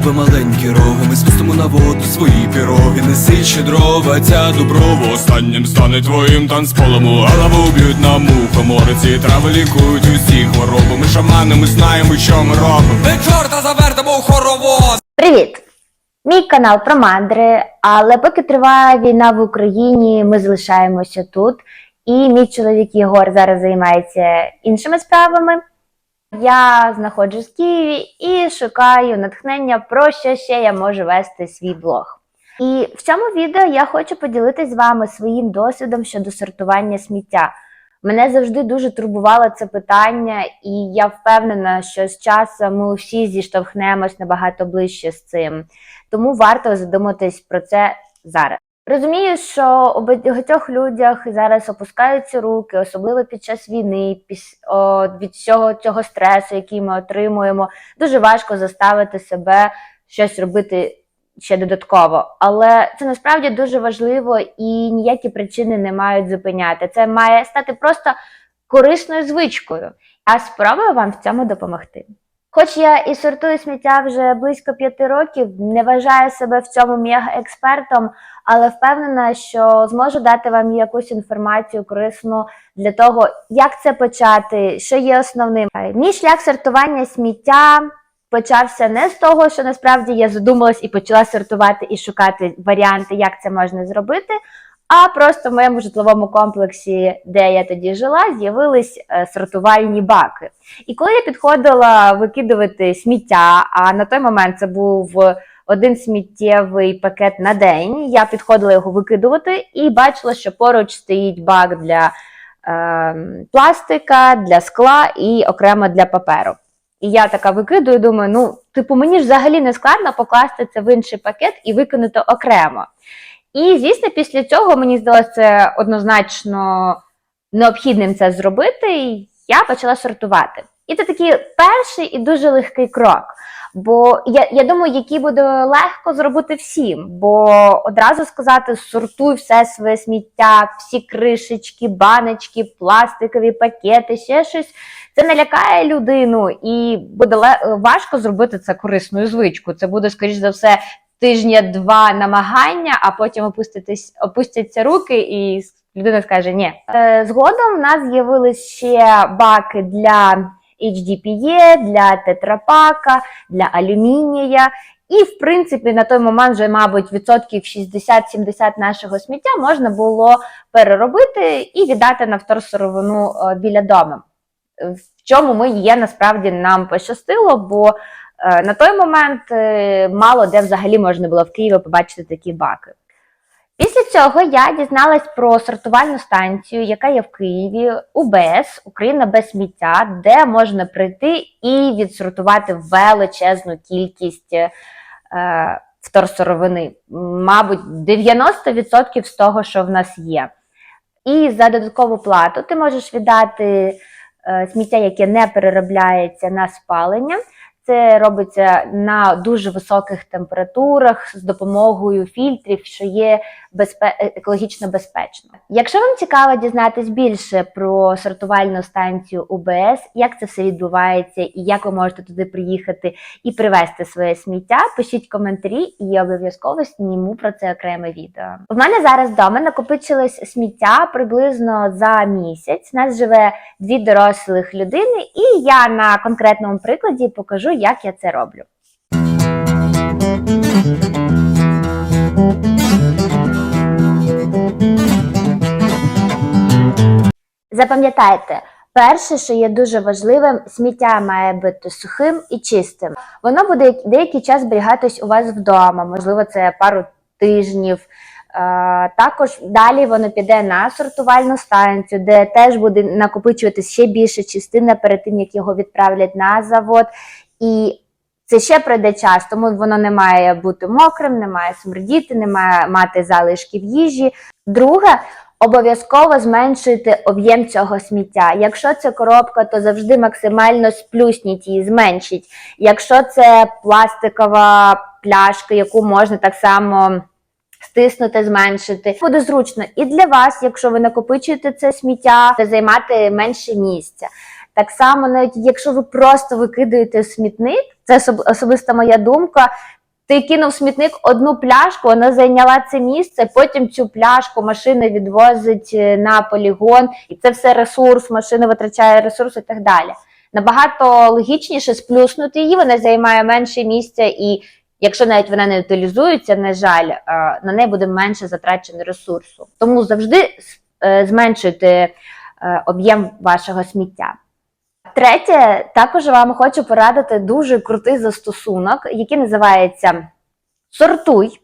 тебе маленькі роги, ми спустимо на воду свої піроги, неси щедрова, ця доброва Останнім стане твоїм танцполом. Голову б'ють на мухомори Ці трави лікують усі хвороби. Ми шамани, ми знаємо, що ми робимо. Ми чорта завертимо у хоровод. Привіт! Мій канал про мандри, але поки триває війна в Україні, ми залишаємося тут. І мій чоловік Єгор зараз займається іншими справами. Я знаходжусь в Києві і шукаю натхнення, про що ще я можу вести свій блог. І в цьому відео я хочу поділитися з вами своїм досвідом щодо сортування сміття. Мене завжди дуже турбувало це питання, і я впевнена, що з часом ми всі зіштовхнемось набагато ближче з цим. Тому варто задуматись про це зараз. Розумію, що у багатьох людях зараз опускаються руки, особливо під час війни, піс- від всього цього стресу, який ми отримуємо. Дуже важко заставити себе щось робити ще додатково. Але це насправді дуже важливо і ніякі причини не мають зупиняти. Це має стати просто корисною звичкою. А спробую вам в цьому допомогти. Хоч я і сортую сміття вже близько п'яти років, не вважаю себе в цьому мега-експертом, але впевнена, що зможу дати вам якусь інформацію корисну для того, як це почати, що є основним. Мій шлях сортування сміття почався не з того, що насправді я задумалась і почала сортувати і шукати варіанти, як це можна зробити. А просто в моєму житловому комплексі, де я тоді жила, з'явились е, сортувальні баки. І коли я підходила викидувати сміття, а на той момент це був один сміттєвий пакет на день, я підходила його викидувати і бачила, що поруч стоїть бак для е, пластика, для скла і окремо для паперу. І я така викидую, думаю, ну, типу, мені ж взагалі не складно покласти це в інший пакет і викинути окремо. І, звісно, після цього мені здалося однозначно необхідним це зробити, і я почала сортувати. І це такий перший і дуже легкий крок. Бо я, я думаю, який буде легко зробити всім. Бо одразу сказати сортуй все своє сміття, всі кришечки, баночки, пластикові пакети, ще щось. Це не лякає людину, і буде важко зробити це корисною звичкою. Це буде, скоріш за все, тижня-два намагання, а потім опуститись, опустяться руки, і людина скаже ні. Е, Згодом в нас з'явились ще баки для HDPE, для тетрапака, для алюмінія. І, в принципі, на той момент вже, мабуть, відсотків 60-70 нашого сміття можна було переробити і віддати на вторсировину е, біля дому. В чому ми є насправді нам пощастило, бо на той момент е, мало де взагалі можна було в Києві побачити такі баки. Після цього я дізналась про сортувальну станцію, яка є в Києві, УБС, Україна без сміття, де можна прийти і відсортувати величезну кількість е, вторсировини. Мабуть, 90% з того, що в нас є. І за додаткову плату ти можеш віддати е, сміття, яке не переробляється на спалення. Це робиться на дуже високих температурах з допомогою фільтрів, що є безпе... екологічно безпечно. Якщо вам цікаво дізнатись більше про сортувальну станцію УБС, як це все відбувається і як ви можете туди приїхати і привезти своє сміття, пишіть коментарі, і я обов'язково зніму про це окреме відео. У мене зараз вдома накопичилось сміття приблизно за місяць. У нас живе дві дорослих людини, і я на конкретному прикладі покажу, як я це роблю. Запам'ятайте, перше, що є дуже важливим, сміття має бути сухим і чистим. Воно буде деякий час зберігатись у вас вдома, можливо, це пару тижнів. Е, Також далі воно піде на сортувальну станцію, де теж буде накопичуватись ще більше частина перед тим, як його відправлять на завод. І це ще пройде час, тому воно не має бути мокрим, не має смердіти, не має мати залишків їжі. Друге, обов'язково зменшуйте об'єм цього сміття. Якщо це коробка, то завжди максимально сплюсніть її, зменшіть. Якщо це пластикова пляшка, яку можна так само стиснути, зменшити. Буде зручно і для вас, якщо ви накопичуєте це сміття, займати менше місця. Так само, навіть якщо ви просто викидаєте смітник, це особиста моя думка. Ти кинув смітник одну пляшку, вона зайняла це місце. Потім цю пляшку машина відвозить е, на полігон, і це все ресурс, машина витрачає ресурс і так далі. Набагато логічніше сплюснути її, вона займає менше місця, і якщо навіть вона не утилізується, на жаль, е, на неї буде менше затрачено ресурсу. Тому завжди е, зменшуйте об'єм вашого сміття. Третє, також вам хочу порадити дуже крутий застосунок, який називається Сортуй.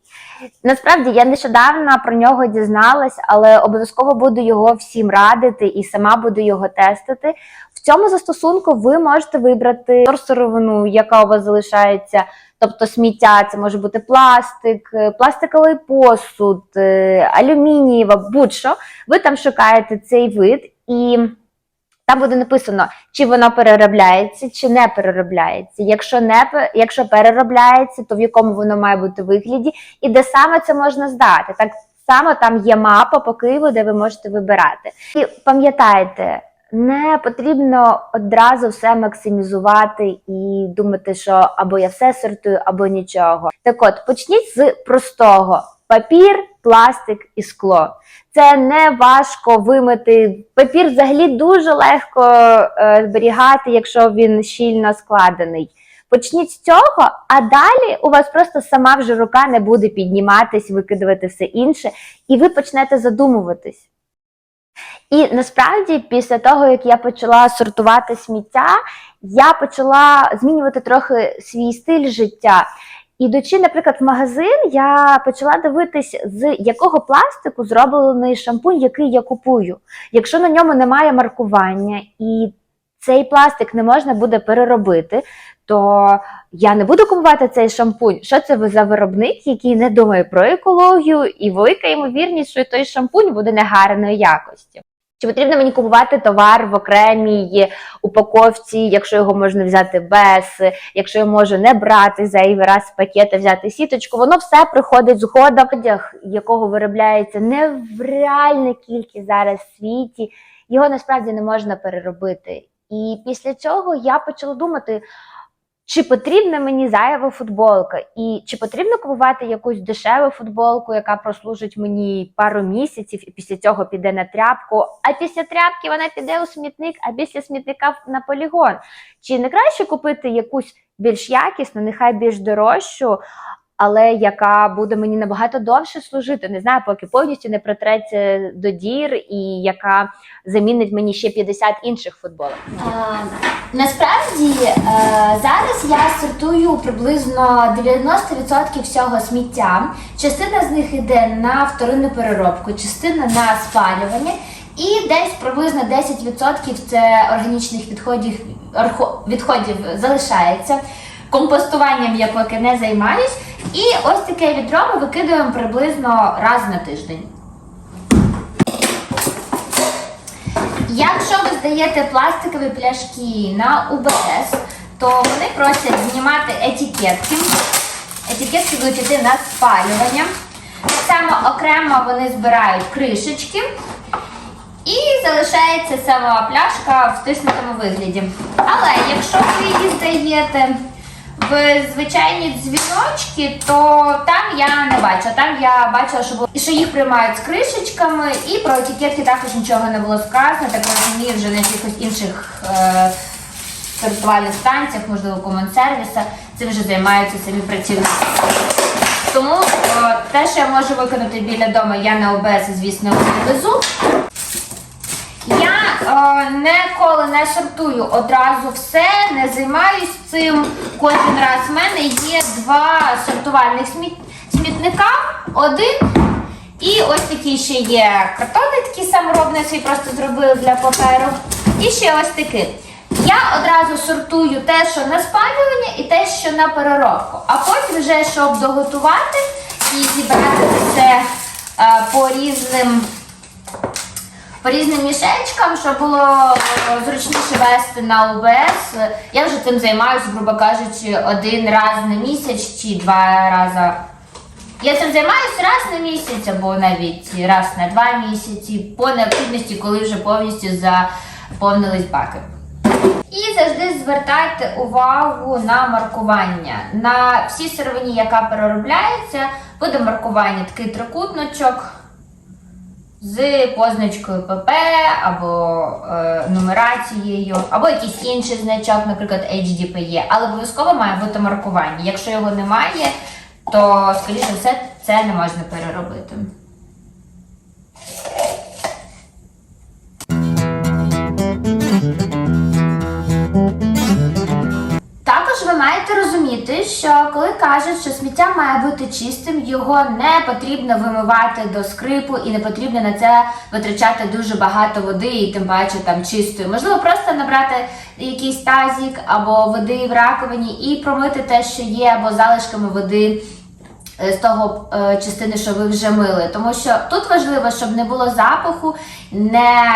Насправді я нещодавно про нього дізналась, але обов'язково буду його всім радити і сама буду його тестити. В цьому застосунку ви можете вибрати сировину, яка у вас залишається. Тобто сміття, це може бути пластик, е, пластиковий посуд, е, алюмінієва, будь-що. Ви там шукаєте цей вид і. Там буде написано, чи воно переробляється, чи не переробляється. Якщо не якщо переробляється, то в якому воно має бути вигляді, і де саме це можна здати. Так само там є мапа по Києву, де ви можете вибирати. І пам'ятайте, не потрібно одразу все максимізувати і думати, що або я все сортую, або нічого. Так от почніть з простого: папір, пластик і скло. Це не важко вимити. Папір взагалі дуже легко е, зберігати, якщо він щільно складений. Почніть з цього, а далі у вас просто сама вже рука не буде підніматись, викидувати все інше, і ви почнете задумуватись. І насправді, після того, як я почала сортувати сміття, я почала змінювати трохи свій стиль життя. Ідучи, наприклад, в магазин, я почала дивитись, з якого пластику зроблений шампунь, який я купую. Якщо на ньому немає маркування і цей пластик не можна буде переробити, то я не буду купувати цей шампунь. Що це ви за виробник, який не думає про екологію, і велика ймовірність, що той шампунь буде негарної якості. Чи потрібно мені купувати товар в окремій упаковці, якщо його можна взяти без, якщо я можу не брати зайвий раз з пакета, взяти сіточку, воно все приходить згодом, одяг, якого виробляється нереальна кількість зараз в світі, його насправді не можна переробити. І після цього я почала думати. Чи потрібна мені зайва футболка, і чи потрібно купувати якусь дешеву футболку, яка прослужить мені пару місяців, і після цього піде на тряпку, а після тряпки вона піде у смітник, а після смітника на полігон. Чи не краще купити якусь більш якісну, нехай більш дорожчу, але яка буде мені набагато довше служити? Не знаю, поки повністю не притреться до дір, і яка замінить мені ще 50 інших футболок. А, насправді е, зараз я сортую приблизно 90% всього сміття. Частина з них йде на вторинну переробку, частина на спалювання, і десь приблизно 10% це органічних відходів, відходів залишається. Компостуванням я поки не займаюсь. І ось таке відро ми викидаємо приблизно раз на тиждень. Якщо ви здаєте пластикові пляшки на УБС, то вони просять знімати етикетки. Етикетки будуть йти на спалювання. Так само окремо вони збирають кришечки. І залишається сама пляшка в стиснутому вигляді. Але якщо ви її здаєте в звичайні дзвіночки, то там я не бачу. Там я бачила, що було що їх приймають з кришечками, і про етикетки також нічого не було сказано. Так розумію, вже на якихось інших е, станціях, можливо, комунсервіса, цим вже займаються самі працівники. Тому е, те, що я можу виконати біля дому, я на ОБС, звісно, везу. Е, ніколи не сортую одразу все, не займаюсь цим. Кожен раз в мене є два сортувальних сміт... смітника. Один. І ось такий ще є картонний, такий саморобний, свій просто зробили для паперу. І ще ось такий. Я одразу сортую те, що на спалювання, і те, що на переробку. А потім вже, щоб доготувати і зібрати це е, по різним по різним мішечкам, щоб було е, зручніше вести на УБС. Я вже цим займаюся, грубо кажучи, один раз на місяць чи два рази. Я цим займаюся раз на місяць або навіть раз на два місяці, по необхідності, коли вже повністю заповнились баки. І завжди звертайте увагу на маркування. На всій сировині, яка переробляється, буде маркування такий трикутничок з позначкою ПП або е, нумерацією, або якийсь інший значок, наприклад, HDPE. Але обов'язково має бути маркування. Якщо його немає, то, скоріше все, це не можна переробити. Розуміти, що коли кажуть, що сміття має бути чистим, його не потрібно вимивати до скрипу і не потрібно на це витрачати дуже багато води і тим паче там чистої. Можливо, просто набрати якийсь тазік або води в раковині і промити те, що є, або залишками води е, з того е, частини, що ви вже мили. Тому що тут важливо, щоб не було запаху, не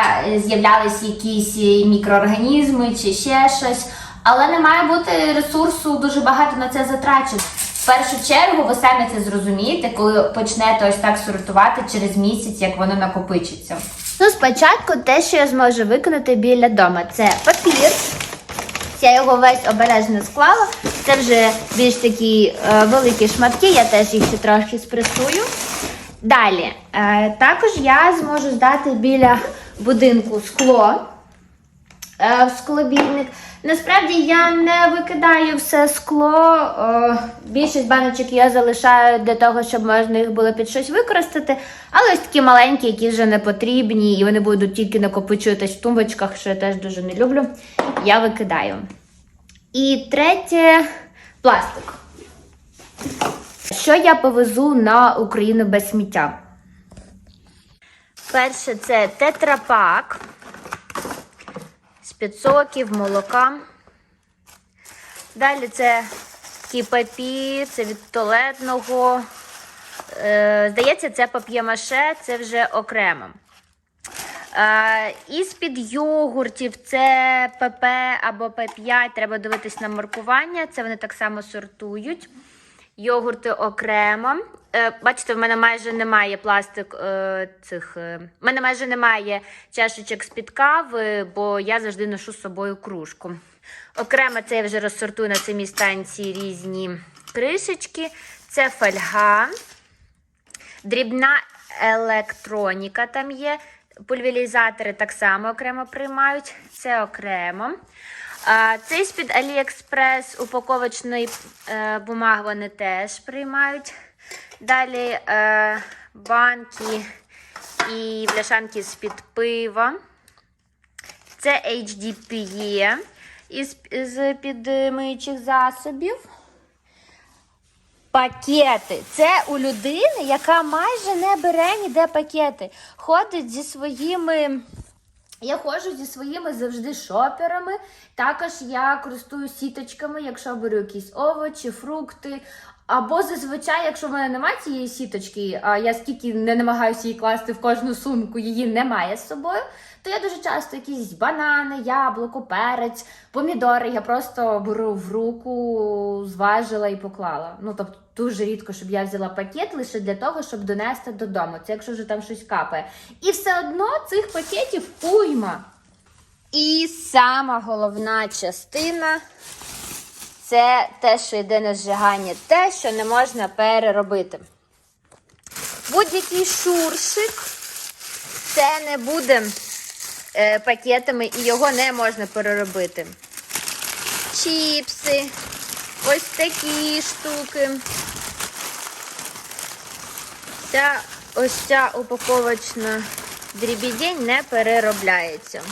з'являлись якісь мікроорганізми чи ще щось. Але не має бути ресурсу дуже багато на це затрачено. В першу чергу ви самі це зрозумієте, коли почнете ось так сортувати через місяць, як воно накопичиться. Ну, спочатку те, що я зможу виконати біля дома, це папір. Я його весь обережно склала. Це вже більш такі е, великі шматки, я теж їх ще трохи спресую. Далі, е, також я зможу здати біля будинку скло е, в склобійник. Насправді я не викидаю все скло. Е, більшість баночок я залишаю для того, щоб можна їх було під щось використати. Але ось такі маленькі, які вже не потрібні, і вони будуть тільки накопичуватись в тумбочках, що я теж дуже не люблю. Я викидаю. І третє пластик. Що я повезу на Україну без сміття? Перше це тетрапак з підсоків, молока. Далі це такий це від туалетного. Е, здається, це пап'ємаше, це вже окремо. Е, із-під йогуртів це ПП або П5, треба дивитись на маркування. Це вони так само сортують. Йогурти окремо. Е, бачите, в мене майже немає пластик е, цих. Е, в мене майже немає чашечок з-під кави, бо я завжди ношу з собою кружку. Окремо це я вже розсортую на самій станції різні кришечки. Це фольга. Дрібна електроніка там є. Пульверізатори так само окремо приймають. Це окремо. Цей з-під Aliexpress упаковочної е, бумаги вони теж приймають. Далі е, банки і бляшанки з-під пива. Це HDPE із з-під миючих засобів. Пакети. Це у людини, яка майже не бере ніде пакети. Ходить зі своїми. Я ходжу зі своїми завжди шоперами. Також я користуюсь сіточками, якщо беру якісь овочі, фрукти. Або зазвичай, якщо в мене немає цієї сіточки, а я скільки не намагаюся її класти в кожну сумку, її немає з собою, то я дуже часто якісь банани, яблуко, перець, помідори. Я просто беру в руку, зважила і поклала. Ну тобто дуже рідко, щоб я взяла пакет лише для того, щоб донести додому. Це якщо вже там щось капає. І все одно цих пакетів уйма. І сама головна частина це те, що йде на зжигання, те, що не можна переробити. Будь-який шуршик це не буде е, пакетами і його не можна переробити. Чіпси, ось такі штуки. Ця ось ця упаковочна дрібідень не переробляється.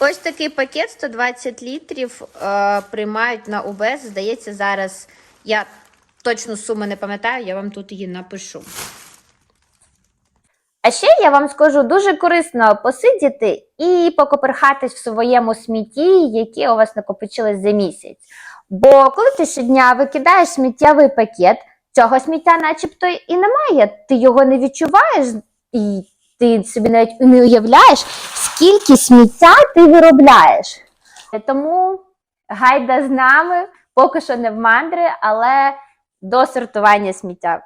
Ось такий пакет 120 літрів е, приймають на УБС. Здається, зараз я точну суму не пам'ятаю, я вам тут її напишу. А ще я вам скажу дуже корисно посидіти і покоперхатись в своєму смітті, яке у вас накопичилось за місяць. Бо коли ти щодня викидаєш сміттєвий пакет, цього сміття начебто і немає, ти його не відчуваєш, і ти собі навіть не уявляєш, скільки сміття ти виробляєш. Тому гайда з нами, поки що не в мандри, але до сортування сміття.